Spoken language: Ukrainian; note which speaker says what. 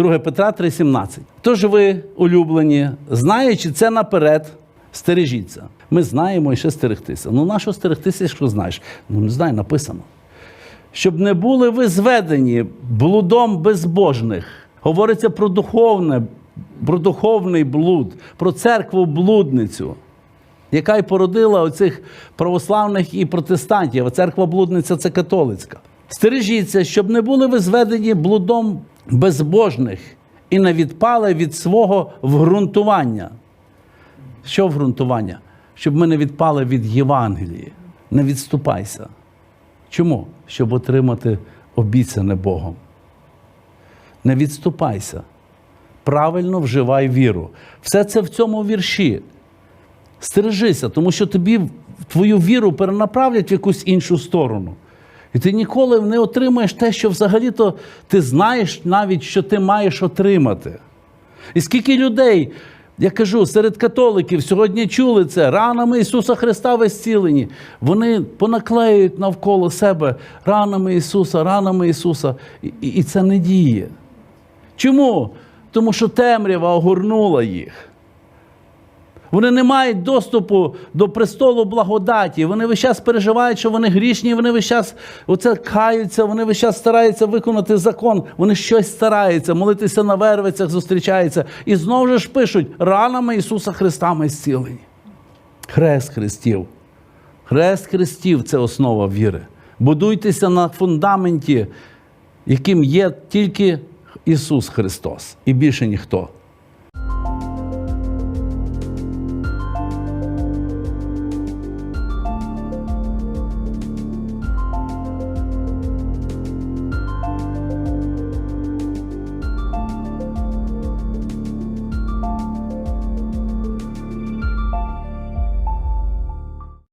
Speaker 1: 2 Петра 3,17. Тож ви, улюблені, знаючи це наперед, стережіться. Ми знаємо і ще стерегтися. Ну, нащо стерегтися, якщо знаєш? Ну, не знаю, написано. Щоб не були ви зведені блудом безбожних. Говориться про духовне, про духовний блуд, про церкву блудницю, яка й породила оцих православних і протестантів. А церква блудниця це католицька. Стережіться, щоб не були ви зведені блудом безбожних і не відпали від свого вґрунтування. Що вґрунтування? Щоб ми не відпали від Євангелії. Не відступайся. Чому? Щоб отримати обіцяне Богом. Не відступайся. Правильно вживай віру. Все це в цьому вірші. Стережися, тому що тобі твою віру перенаправлять в якусь іншу сторону. І ти ніколи не отримаєш те, що взагалі-то ти знаєш навіть, що ти маєш отримати. І скільки людей, я кажу, серед католиків сьогодні чули це ранами Ісуса Христа ви зцілені. Вони понаклеюють навколо себе ранами Ісуса, ранами Ісуса. І, і це не діє. Чому? Тому що темрява огорнула їх. Вони не мають доступу до престолу благодаті. Вони весь час переживають, що вони грішні, вони весь час оце каються, вони весь час стараються виконати закон. Вони щось стараються, молитися на вервицях, зустрічаються. І знову ж пишуть: ранами Ісуса Христа ми зцілені. Хрест Христів. Хрест Христів це основа віри. Будуйтеся на фундаменті, яким є тільки Ісус Христос і більше ніхто.